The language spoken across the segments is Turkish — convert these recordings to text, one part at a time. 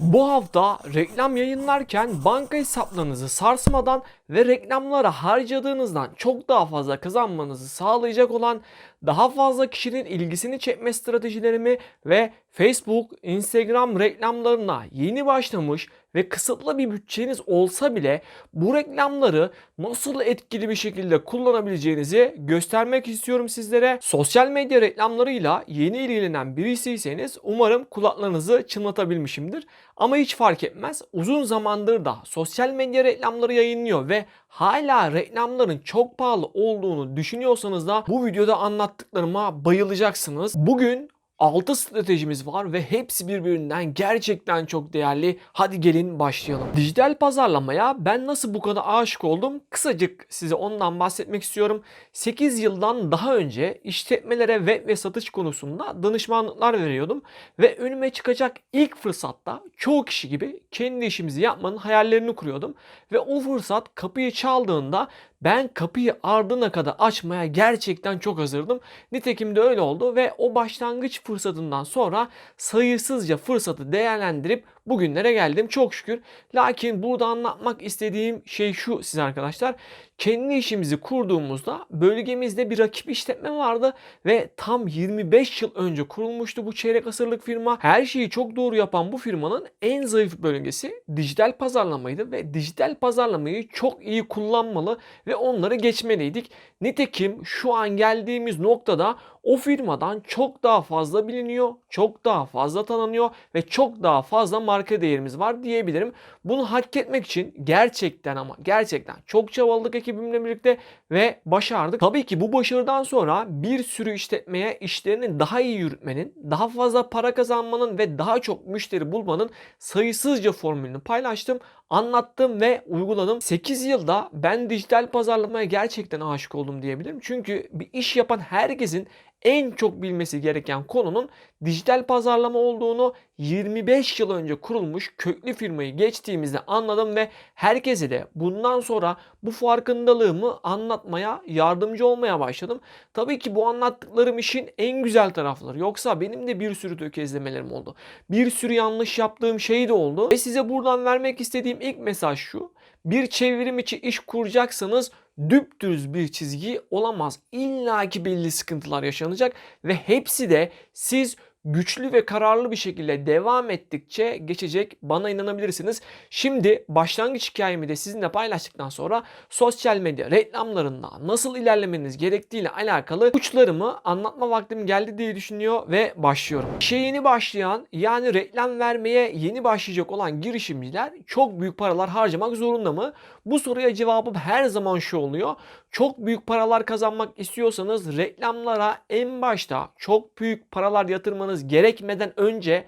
Bu hafta reklam yayınlarken banka hesaplarınızı sarsmadan ve reklamlara harcadığınızdan çok daha fazla kazanmanızı sağlayacak olan daha fazla kişinin ilgisini çekme stratejilerimi ve Facebook, Instagram reklamlarına yeni başlamış ve kısıtlı bir bütçeniz olsa bile bu reklamları nasıl etkili bir şekilde kullanabileceğinizi göstermek istiyorum sizlere. Sosyal medya reklamlarıyla yeni ilgilenen birisiyseniz umarım kulaklarınızı çınlatabilmişimdir. Ama hiç fark etmez. Uzun zamandır da sosyal medya reklamları yayınlıyor ve hala reklamların çok pahalı olduğunu düşünüyorsanız da bu videoda anlattıklarıma bayılacaksınız. Bugün 6 stratejimiz var ve hepsi birbirinden gerçekten çok değerli. Hadi gelin başlayalım. Dijital pazarlamaya ben nasıl bu kadar aşık oldum? Kısacık size ondan bahsetmek istiyorum. 8 yıldan daha önce işletmelere web ve satış konusunda danışmanlıklar veriyordum ve önüme çıkacak ilk fırsatta çoğu kişi gibi kendi işimizi yapmanın hayallerini kuruyordum ve o fırsat kapıyı çaldığında ben kapıyı ardına kadar açmaya gerçekten çok hazırdım. Nitekim de öyle oldu ve o başlangıç fırsatından sonra sayısızca fırsatı değerlendirip bugünlere geldim çok şükür. Lakin burada anlatmak istediğim şey şu size arkadaşlar. Kendi işimizi kurduğumuzda bölgemizde bir rakip işletme vardı ve tam 25 yıl önce kurulmuştu bu çeyrek asırlık firma. Her şeyi çok doğru yapan bu firmanın en zayıf bölgesi dijital pazarlamaydı ve dijital pazarlamayı çok iyi kullanmalı ve onları geçmeliydik. Nitekim şu an geldiğimiz noktada o firmadan çok daha fazla biliniyor, çok daha fazla tanınıyor ve çok daha fazla marka değerimiz var diyebilirim. Bunu hak etmek için gerçekten ama gerçekten çok çabaladık ekibimle birlikte ve başardık. Tabii ki bu başarıdan sonra bir sürü işletmeye işlerini daha iyi yürütmenin, daha fazla para kazanmanın ve daha çok müşteri bulmanın sayısızca formülünü paylaştım anlattım ve uyguladım. 8 yılda ben dijital pazarlamaya gerçekten aşık oldum diyebilirim. Çünkü bir iş yapan herkesin en çok bilmesi gereken konunun dijital pazarlama olduğunu 25 yıl önce kurulmuş köklü firmayı geçtiğimizde anladım ve herkese de bundan sonra bu farkındalığımı anlatmaya, yardımcı olmaya başladım. Tabii ki bu anlattıklarım işin en güzel tarafları. Yoksa benim de bir sürü tökezlemelerim oldu. Bir sürü yanlış yaptığım şey de oldu. Ve size buradan vermek istediğim ilk mesaj şu. Bir çevrim içi iş kuracaksanız düpdüz bir çizgi olamaz. İlla ki belli sıkıntılar yaşanacak ve hepsi de siz güçlü ve kararlı bir şekilde devam ettikçe geçecek. Bana inanabilirsiniz. Şimdi başlangıç hikayemi de sizinle paylaştıktan sonra sosyal medya reklamlarında nasıl ilerlemeniz gerektiğiyle alakalı uçlarımı anlatma vaktim geldi diye düşünüyor ve başlıyorum. İşe yeni başlayan yani reklam vermeye yeni başlayacak olan girişimciler çok büyük paralar harcamak zorunda mı? Bu soruya cevabım her zaman şu oluyor. Çok büyük paralar kazanmak istiyorsanız reklamlara en başta çok büyük paralar yatırmanız gerekmeden önce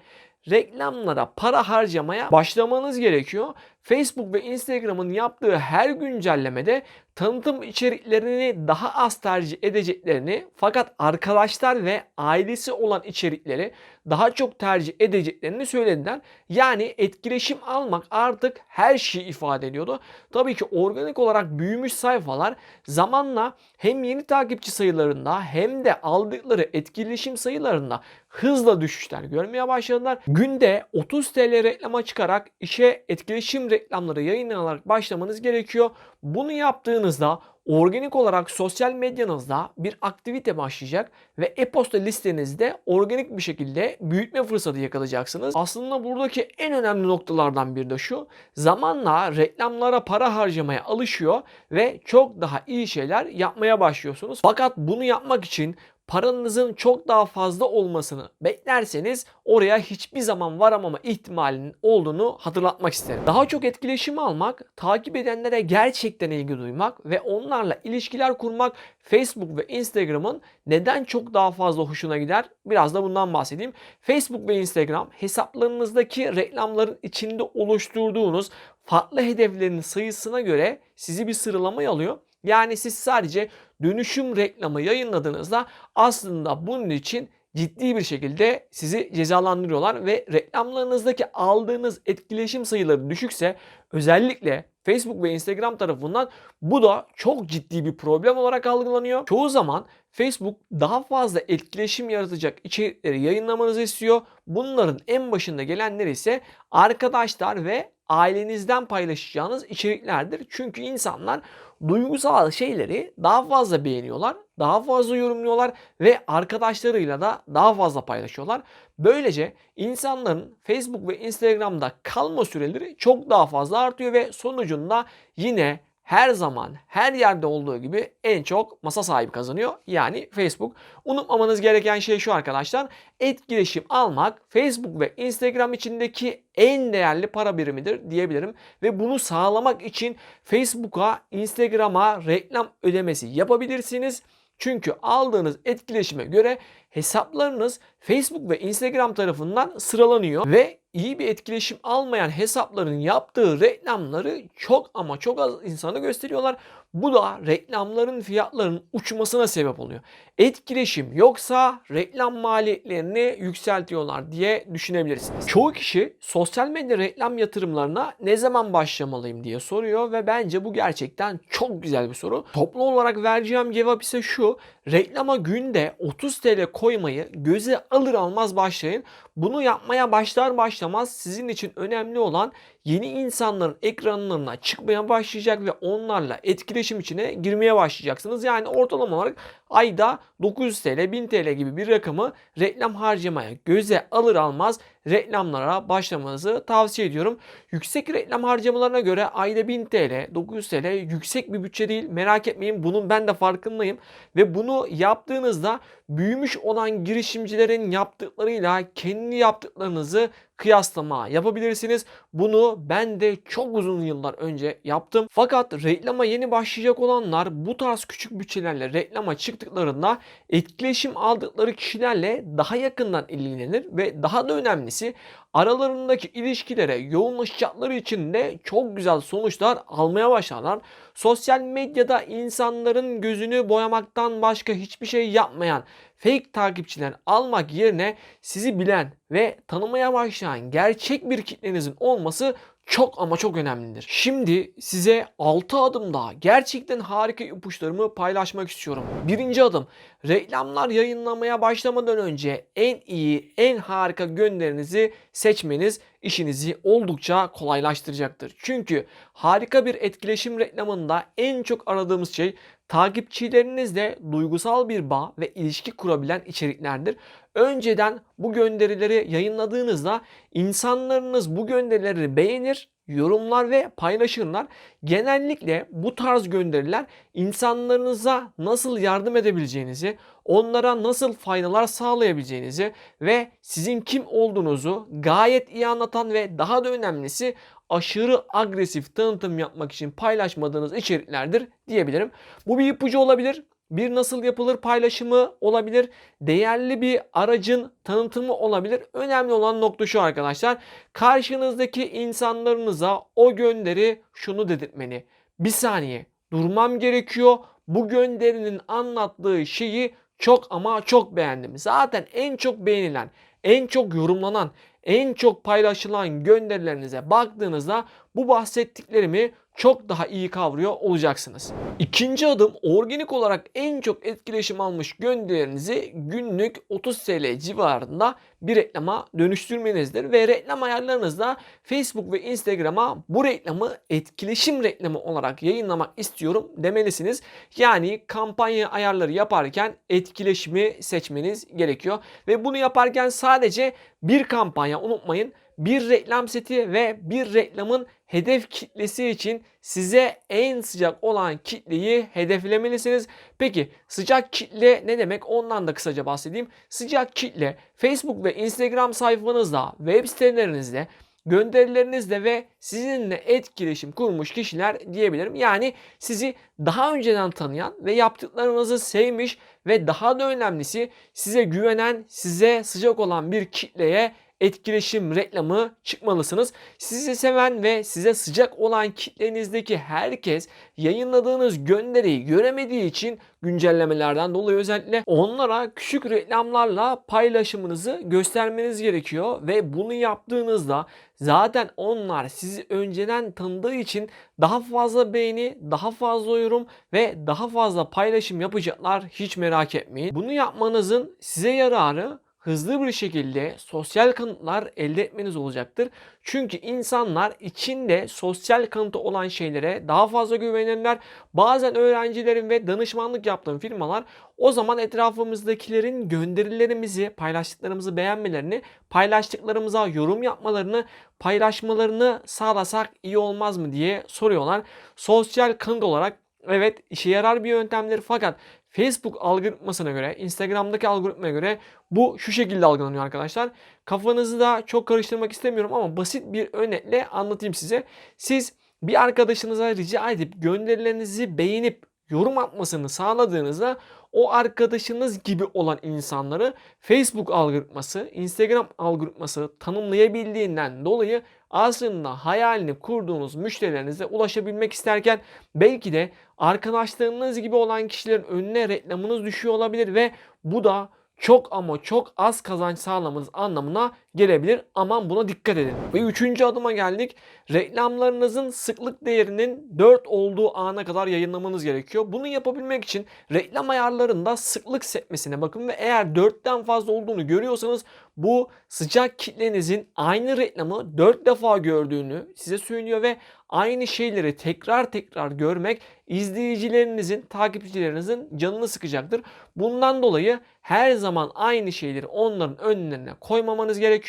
reklamlara para harcamaya başlamanız gerekiyor. Facebook ve Instagram'ın yaptığı her güncellemede tanıtım içeriklerini daha az tercih edeceklerini fakat arkadaşlar ve ailesi olan içerikleri daha çok tercih edeceklerini söylediler. Yani etkileşim almak artık her şeyi ifade ediyordu. Tabii ki organik olarak büyümüş sayfalar zamanla hem yeni takipçi sayılarında hem de aldıkları etkileşim sayılarında hızla düşüşler görmeye başladılar. Günde 30 TL reklama çıkarak işe etkileşim reklamları yayınlanarak başlamanız gerekiyor. Bunu yaptığınızda organik olarak sosyal medyanızda bir aktivite başlayacak ve e-posta listenizde organik bir şekilde büyütme fırsatı yakalayacaksınız. Aslında buradaki en önemli noktalardan biri de şu. Zamanla reklamlara para harcamaya alışıyor ve çok daha iyi şeyler yapmaya başlıyorsunuz. Fakat bunu yapmak için paranızın çok daha fazla olmasını beklerseniz oraya hiçbir zaman varamama ihtimalinin olduğunu hatırlatmak isterim. Daha çok etkileşim almak, takip edenlere gerçekten ilgi duymak ve onlarla ilişkiler kurmak Facebook ve Instagram'ın neden çok daha fazla hoşuna gider? Biraz da bundan bahsedeyim. Facebook ve Instagram hesaplarınızdaki reklamların içinde oluşturduğunuz farklı hedeflerin sayısına göre sizi bir sıralamaya alıyor yani siz sadece dönüşüm reklamı yayınladığınızda aslında bunun için ciddi bir şekilde sizi cezalandırıyorlar ve reklamlarınızdaki aldığınız etkileşim sayıları düşükse özellikle Facebook ve Instagram tarafından bu da çok ciddi bir problem olarak algılanıyor. Çoğu zaman Facebook daha fazla etkileşim yaratacak içerikleri yayınlamanızı istiyor. Bunların en başında gelenler ise arkadaşlar ve ailenizden paylaşacağınız içeriklerdir. Çünkü insanlar duygusal şeyleri daha fazla beğeniyorlar, daha fazla yorumluyorlar ve arkadaşlarıyla da daha fazla paylaşıyorlar. Böylece insanların Facebook ve Instagram'da kalma süreleri çok daha fazla artıyor ve sonucunda yine her zaman her yerde olduğu gibi en çok masa sahibi kazanıyor. Yani Facebook. Unutmamanız gereken şey şu arkadaşlar. Etkileşim almak Facebook ve Instagram içindeki en değerli para birimidir diyebilirim. Ve bunu sağlamak için Facebook'a, Instagram'a reklam ödemesi yapabilirsiniz. Çünkü aldığınız etkileşime göre hesaplarınız Facebook ve Instagram tarafından sıralanıyor ve iyi bir etkileşim almayan hesapların yaptığı reklamları çok ama çok az insana gösteriyorlar. Bu da reklamların fiyatlarının uçmasına sebep oluyor. Etkileşim yoksa reklam maliyetlerini yükseltiyorlar diye düşünebilirsiniz. Çoğu kişi sosyal medya reklam yatırımlarına ne zaman başlamalıyım diye soruyor ve bence bu gerçekten çok güzel bir soru. Toplu olarak vereceğim cevap ise şu. Reklama günde 30 TL koymayı göze alır almaz başlayın. Bunu yapmaya başlar başlamaz sizin için önemli olan yeni insanların ekranlarına çıkmaya başlayacak ve onlarla etkileşim içine girmeye başlayacaksınız. Yani ortalama olarak ayda 900 TL, 1000 TL gibi bir rakamı reklam harcamaya göze alır almaz reklamlara başlamanızı tavsiye ediyorum. Yüksek reklam harcamalarına göre ayda 1000 TL, 900 TL yüksek bir bütçe değil. Merak etmeyin bunun ben de farkındayım. Ve bunu yaptığınızda büyümüş olan girişimcilerin yaptıklarıyla kendi yaptıklarınızı kıyaslama yapabilirsiniz. Bunu ben de çok uzun yıllar önce yaptım. Fakat reklama yeni başlayacak olanlar bu tarz küçük bütçelerle reklama çıktıklarında etkileşim aldıkları kişilerle daha yakından ilgilenir ve daha da önemlisi aralarındaki ilişkilere yoğunlaşacakları için de çok güzel sonuçlar almaya başlarlar. Sosyal medyada insanların gözünü boyamaktan başka hiçbir şey yapmayan fake takipçiler almak yerine sizi bilen ve tanımaya başlayan gerçek bir kitlenizin olması çok ama çok önemlidir. Şimdi size 6 adımda gerçekten harika ipuçlarımı paylaşmak istiyorum. Birinci adım reklamlar yayınlamaya başlamadan önce en iyi, en harika gönderinizi seçmeniz işinizi oldukça kolaylaştıracaktır. Çünkü harika bir etkileşim reklamında en çok aradığımız şey takipçilerinizle duygusal bir bağ ve ilişki kurabilen içeriklerdir. Önceden bu gönderileri yayınladığınızda insanlarınız bu gönderileri beğenir, yorumlar ve paylaşırlar. Genellikle bu tarz gönderiler insanlarınıza nasıl yardım edebileceğinizi, onlara nasıl faydalar sağlayabileceğinizi ve sizin kim olduğunuzu gayet iyi anlatan ve daha da önemlisi aşırı agresif tanıtım yapmak için paylaşmadığınız içeriklerdir diyebilirim. Bu bir ipucu olabilir. Bir nasıl yapılır paylaşımı olabilir. Değerli bir aracın tanıtımı olabilir. Önemli olan nokta şu arkadaşlar. Karşınızdaki insanlarınıza o gönderi şunu dedirtmeni. Bir saniye durmam gerekiyor. Bu gönderinin anlattığı şeyi çok ama çok beğendim. Zaten en çok beğenilen, en çok yorumlanan, en çok paylaşılan gönderilerinize baktığınızda bu bahsettiklerimi çok daha iyi kavruyor olacaksınız. İkinci adım organik olarak en çok etkileşim almış gönderilerinizi günlük 30 TL civarında bir reklama dönüştürmenizdir ve reklam ayarlarınızda Facebook ve Instagram'a bu reklamı etkileşim reklamı olarak yayınlamak istiyorum demelisiniz. Yani kampanya ayarları yaparken etkileşimi seçmeniz gerekiyor ve bunu yaparken sadece bir kampanya unutmayın bir reklam seti ve bir reklamın hedef kitlesi için size en sıcak olan kitleyi hedeflemelisiniz. Peki sıcak kitle ne demek? Ondan da kısaca bahsedeyim. Sıcak kitle Facebook ve Instagram sayfanızda, web sitelerinizde gönderilerinizle ve sizinle etkileşim kurmuş kişiler diyebilirim. Yani sizi daha önceden tanıyan ve yaptıklarınızı sevmiş ve daha da önemlisi size güvenen, size sıcak olan bir kitleye etkileşim reklamı çıkmalısınız. Sizi seven ve size sıcak olan kitlenizdeki herkes yayınladığınız gönderiyi göremediği için güncellemelerden dolayı özellikle onlara küçük reklamlarla paylaşımınızı göstermeniz gerekiyor ve bunu yaptığınızda zaten onlar sizi önceden tanıdığı için daha fazla beğeni, daha fazla yorum ve daha fazla paylaşım yapacaklar hiç merak etmeyin. Bunu yapmanızın size yararı hızlı bir şekilde sosyal kanıtlar elde etmeniz olacaktır. Çünkü insanlar içinde sosyal kanıtı olan şeylere daha fazla güvenirler. Bazen öğrencilerin ve danışmanlık yaptığım firmalar o zaman etrafımızdakilerin gönderilerimizi, paylaştıklarımızı beğenmelerini, paylaştıklarımıza yorum yapmalarını, paylaşmalarını sağlasak iyi olmaz mı diye soruyorlar. Sosyal kanıt olarak evet işe yarar bir yöntemdir fakat Facebook algoritmasına göre, Instagram'daki algoritmaya göre bu şu şekilde algılanıyor arkadaşlar. Kafanızı da çok karıştırmak istemiyorum ama basit bir örnekle anlatayım size. Siz bir arkadaşınıza rica edip gönderilerinizi beğenip yorum atmasını sağladığınızda o arkadaşınız gibi olan insanları Facebook algoritması, Instagram algoritması tanımlayabildiğinden dolayı aslında hayalini kurduğunuz müşterilerinize ulaşabilmek isterken belki de arkadaşlarınız gibi olan kişilerin önüne reklamınız düşüyor olabilir ve bu da çok ama çok az kazanç sağlamanız anlamına gelebilir. Aman buna dikkat edin. Ve üçüncü adıma geldik. Reklamlarınızın sıklık değerinin 4 olduğu ana kadar yayınlamanız gerekiyor. Bunu yapabilmek için reklam ayarlarında sıklık setmesine bakın ve eğer 4'ten fazla olduğunu görüyorsanız bu sıcak kitlenizin aynı reklamı 4 defa gördüğünü size söylüyor ve aynı şeyleri tekrar tekrar görmek izleyicilerinizin, takipçilerinizin canını sıkacaktır. Bundan dolayı her zaman aynı şeyleri onların önlerine koymamanız gerekiyor.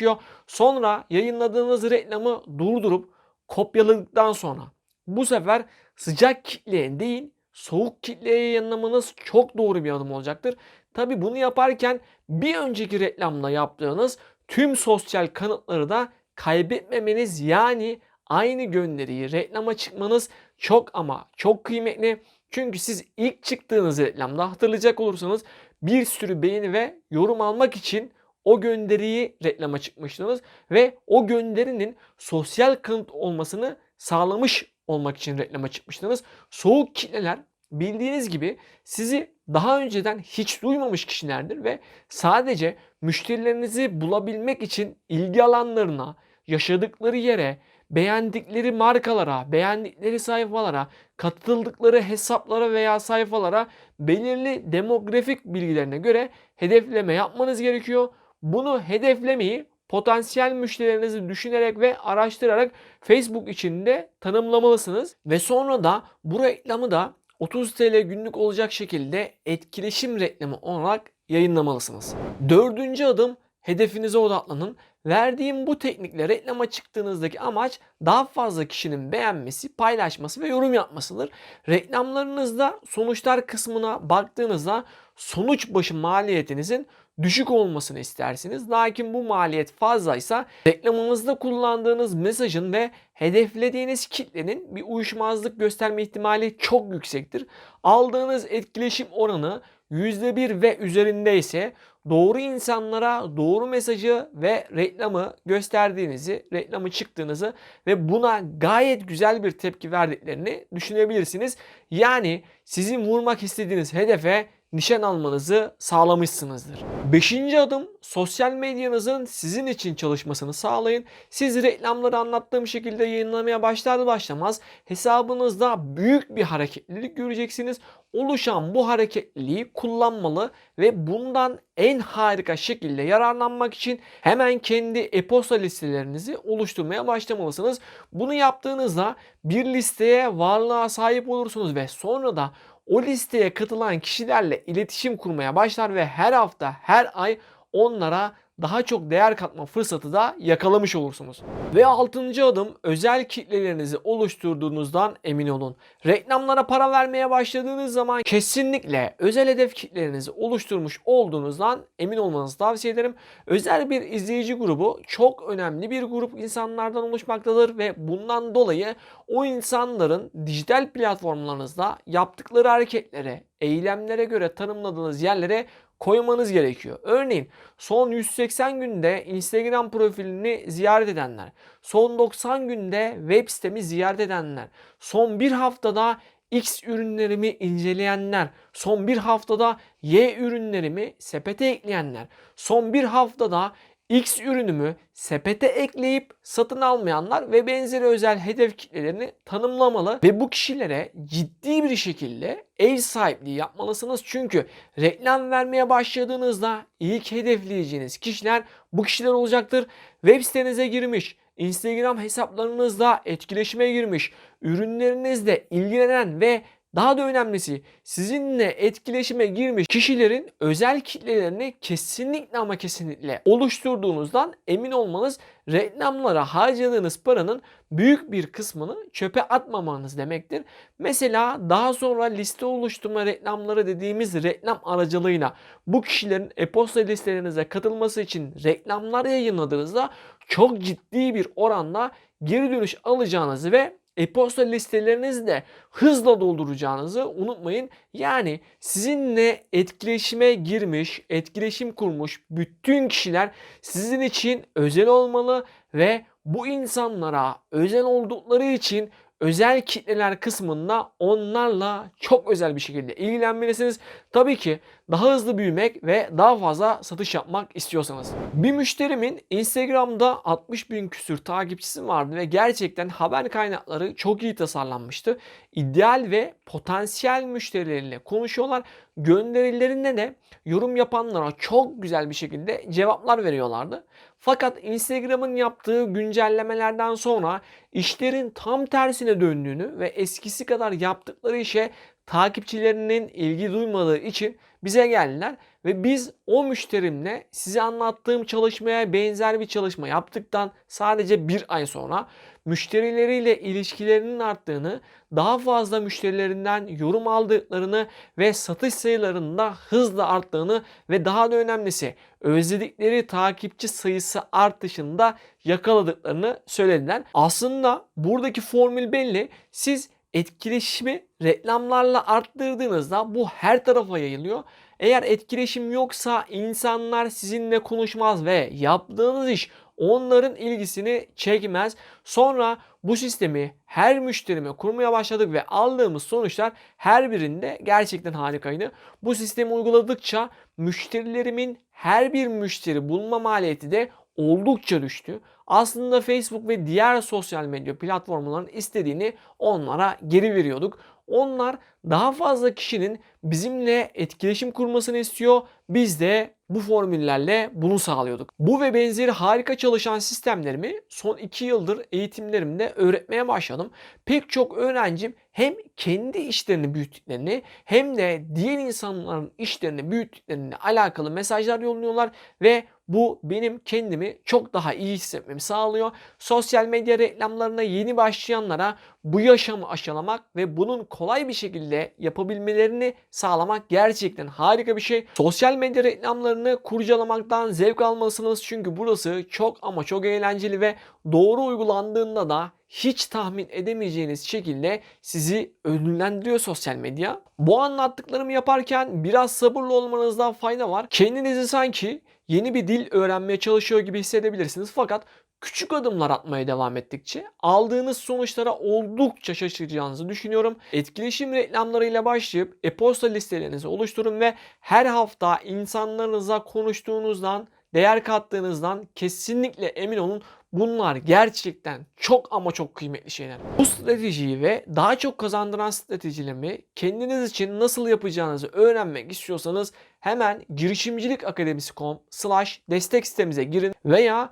Sonra yayınladığınız reklamı durdurup kopyaladıktan sonra bu sefer sıcak kitleye değil soğuk kitleye yayınlamanız çok doğru bir adım olacaktır. Tabi bunu yaparken bir önceki reklamla yaptığınız tüm sosyal kanıtları da kaybetmemeniz yani aynı gönderiyi reklama çıkmanız çok ama çok kıymetli. Çünkü siz ilk çıktığınız reklamda hatırlayacak olursanız bir sürü beğeni ve yorum almak için o gönderiyi reklama çıkmıştınız ve o gönderinin sosyal kanıt olmasını sağlamış olmak için reklama çıkmıştınız. Soğuk kitleler bildiğiniz gibi sizi daha önceden hiç duymamış kişilerdir ve sadece müşterilerinizi bulabilmek için ilgi alanlarına, yaşadıkları yere, beğendikleri markalara, beğendikleri sayfalara, katıldıkları hesaplara veya sayfalara belirli demografik bilgilerine göre hedefleme yapmanız gerekiyor. Bunu hedeflemeyi potansiyel müşterilerinizi düşünerek ve araştırarak Facebook içinde tanımlamalısınız ve sonra da bu reklamı da 30 TL günlük olacak şekilde etkileşim reklamı olarak yayınlamalısınız. Dördüncü adım hedefinize odaklanın. Verdiğim bu teknikle reklama çıktığınızdaki amaç daha fazla kişinin beğenmesi, paylaşması ve yorum yapmasıdır. Reklamlarınızda sonuçlar kısmına baktığınızda sonuç başı maliyetinizin düşük olmasını istersiniz. Lakin bu maliyet fazlaysa reklamınızda kullandığınız mesajın ve hedeflediğiniz kitlenin bir uyuşmazlık gösterme ihtimali çok yüksektir. Aldığınız etkileşim oranı %1 ve üzerinde ise doğru insanlara doğru mesajı ve reklamı gösterdiğinizi, reklamı çıktığınızı ve buna gayet güzel bir tepki verdiklerini düşünebilirsiniz. Yani sizin vurmak istediğiniz hedefe nişan almanızı sağlamışsınızdır. Beşinci adım sosyal medyanızın sizin için çalışmasını sağlayın. Siz reklamları anlattığım şekilde yayınlamaya başlar başlamaz hesabınızda büyük bir hareketlilik göreceksiniz. Oluşan bu hareketliliği kullanmalı ve bundan en harika şekilde yararlanmak için hemen kendi e-posta listelerinizi oluşturmaya başlamalısınız. Bunu yaptığınızda bir listeye varlığa sahip olursunuz ve sonra da o listeye katılan kişilerle iletişim kurmaya başlar ve her hafta, her ay onlara daha çok değer katma fırsatı da yakalamış olursunuz. Ve altıncı adım özel kitlelerinizi oluşturduğunuzdan emin olun. Reklamlara para vermeye başladığınız zaman kesinlikle özel hedef kitlelerinizi oluşturmuş olduğunuzdan emin olmanızı tavsiye ederim. Özel bir izleyici grubu çok önemli bir grup insanlardan oluşmaktadır ve bundan dolayı o insanların dijital platformlarınızda yaptıkları hareketlere, eylemlere göre tanımladığınız yerlere koymanız gerekiyor. Örneğin son 180 günde Instagram profilini ziyaret edenler, son 90 günde web sitemi ziyaret edenler, son bir haftada X ürünlerimi inceleyenler, son bir haftada Y ürünlerimi sepete ekleyenler, son bir haftada X ürünümü sepete ekleyip satın almayanlar ve benzeri özel hedef kitlelerini tanımlamalı ve bu kişilere ciddi bir şekilde ev sahipliği yapmalısınız. Çünkü reklam vermeye başladığınızda ilk hedefleyeceğiniz kişiler bu kişiler olacaktır. Web sitenize girmiş, Instagram hesaplarınızda etkileşime girmiş, ürünlerinizle ilgilenen ve daha da önemlisi sizinle etkileşime girmiş kişilerin özel kitlelerini kesinlikle ama kesinlikle oluşturduğunuzdan emin olmanız reklamlara harcadığınız paranın büyük bir kısmını çöpe atmamanız demektir. Mesela daha sonra liste oluşturma reklamları dediğimiz reklam aracılığıyla bu kişilerin e-posta listelerinize katılması için reklamlar yayınladığınızda çok ciddi bir oranda geri dönüş alacağınızı ve e-posta listelerinizi de hızla dolduracağınızı unutmayın. Yani sizinle etkileşime girmiş, etkileşim kurmuş bütün kişiler sizin için özel olmalı ve bu insanlara özel oldukları için özel kitleler kısmında onlarla çok özel bir şekilde ilgilenmelisiniz. Tabii ki daha hızlı büyümek ve daha fazla satış yapmak istiyorsanız. Bir müşterimin Instagram'da 60 bin küsür takipçisi vardı ve gerçekten haber kaynakları çok iyi tasarlanmıştı. İdeal ve potansiyel müşterileriyle konuşuyorlar. Gönderilerinde de yorum yapanlara çok güzel bir şekilde cevaplar veriyorlardı. Fakat Instagram'ın yaptığı güncellemelerden sonra işlerin tam tersine döndüğünü ve eskisi kadar yaptıkları işe takipçilerinin ilgi duymadığı için bize geldiler ve biz o müşterimle size anlattığım çalışmaya benzer bir çalışma yaptıktan sadece bir ay sonra müşterileriyle ilişkilerinin arttığını, daha fazla müşterilerinden yorum aldıklarını ve satış sayılarının da hızla arttığını ve daha da önemlisi özledikleri takipçi sayısı artışında yakaladıklarını söylediler. Aslında buradaki formül belli. Siz etkileşimi reklamlarla arttırdığınızda bu her tarafa yayılıyor. Eğer etkileşim yoksa insanlar sizinle konuşmaz ve yaptığınız iş onların ilgisini çekmez. Sonra bu sistemi her müşterime kurmaya başladık ve aldığımız sonuçlar her birinde gerçekten harikaydı. Bu sistemi uyguladıkça müşterilerimin her bir müşteri bulma maliyeti de oldukça düştü. Aslında Facebook ve diğer sosyal medya platformlarının istediğini onlara geri veriyorduk. Onlar daha fazla kişinin bizimle etkileşim kurmasını istiyor. Biz de bu formüllerle bunu sağlıyorduk. Bu ve benzeri harika çalışan sistemlerimi son 2 yıldır eğitimlerimde öğretmeye başladım. Pek çok öğrencim hem kendi işlerini büyüttüklerini hem de diğer insanların işlerini büyüttüklerini alakalı mesajlar yolluyorlar ve bu benim kendimi çok daha iyi hissetmemi sağlıyor. Sosyal medya reklamlarına yeni başlayanlara bu yaşamı aşılamak ve bunun kolay bir şekilde yapabilmelerini sağlamak gerçekten harika bir şey. Sosyal medya reklamlarını kurcalamaktan zevk almalısınız çünkü burası çok ama çok eğlenceli ve doğru uygulandığında da hiç tahmin edemeyeceğiniz şekilde sizi ödüllendiriyor sosyal medya. Bu anlattıklarımı yaparken biraz sabırlı olmanızda fayda var. Kendinizi sanki yeni bir dil öğrenmeye çalışıyor gibi hissedebilirsiniz. Fakat küçük adımlar atmaya devam ettikçe aldığınız sonuçlara oldukça şaşıracağınızı düşünüyorum. Etkileşim reklamlarıyla başlayıp e-posta listelerinizi oluşturun ve her hafta insanlarınıza konuştuğunuzdan değer kattığınızdan kesinlikle emin olun. Bunlar gerçekten çok ama çok kıymetli şeyler. Bu stratejiyi ve daha çok kazandıran stratejilerimi kendiniz için nasıl yapacağınızı öğrenmek istiyorsanız hemen girişimcilikakademisi.com slash destek sitemize girin veya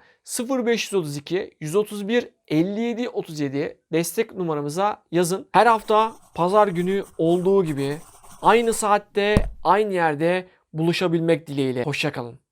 0532 131 57 37 destek numaramıza yazın. Her hafta pazar günü olduğu gibi aynı saatte aynı yerde buluşabilmek dileğiyle. Hoşçakalın.